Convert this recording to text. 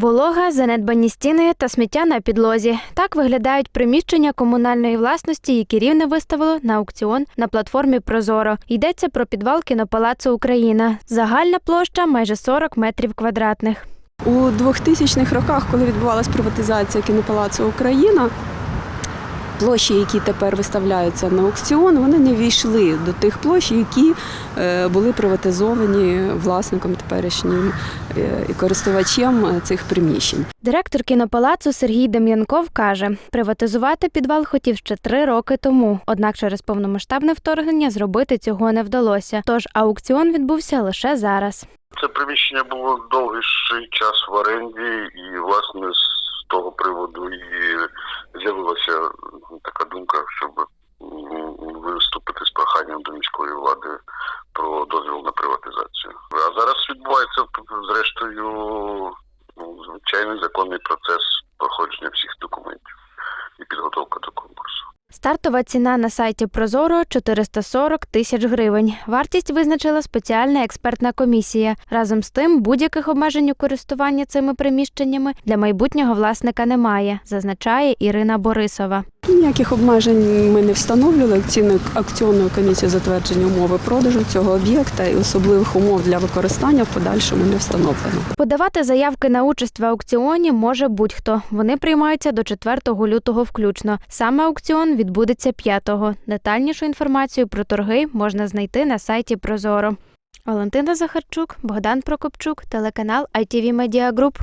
Волога, занедбані стіни та сміття на підлозі. Так виглядають приміщення комунальної власності, які рівне виставило на аукціон на платформі Прозоро. Йдеться про підвал кінопалацу Україна. Загальна площа майже 40 метрів квадратних. У 2000-х роках, коли відбувалася приватизація кінопалацу Україна, площі, які тепер виставляються на аукціон, вони не війшли до тих площ, які е, були приватизовані власником теперішнім е, і користувачем е, цих приміщень. Директор кінопалацу Сергій Дем'янков каже, приватизувати підвал хотів ще три роки тому. Однак через повномасштабне вторгнення зробити цього не вдалося. Тож аукціон відбувся лише зараз. Це приміщення було довгий час в оренді, і власне з щоб виступити з проханням до міської влади про дозвіл на приватизацію. А зараз відбувається зрештою ну, звичайний законний процес проходження всіх документів і підготовка до конкурсу. Стартова ціна на сайті Прозоро 440 тисяч гривень. Вартість визначила спеціальна експертна комісія. Разом з тим, будь-яких обмежень у користуванні цими приміщеннями для майбутнього власника немає, зазначає Ірина Борисова. Ніяких обмежень ми не встановлювали. Акційною акціонною комісією затвердження умови продажу цього об'єкта і особливих умов для використання в подальшому не встановлено. Подавати заявки на участь в аукціоні може будь-хто. Вони приймаються до 4 лютого включно. Саме аукціон відбудеться 5-го. Детальнішу інформацію про торги можна знайти на сайті Прозоро. Валентина Захарчук, Богдан Прокопчук, телеканал ITV Media Group.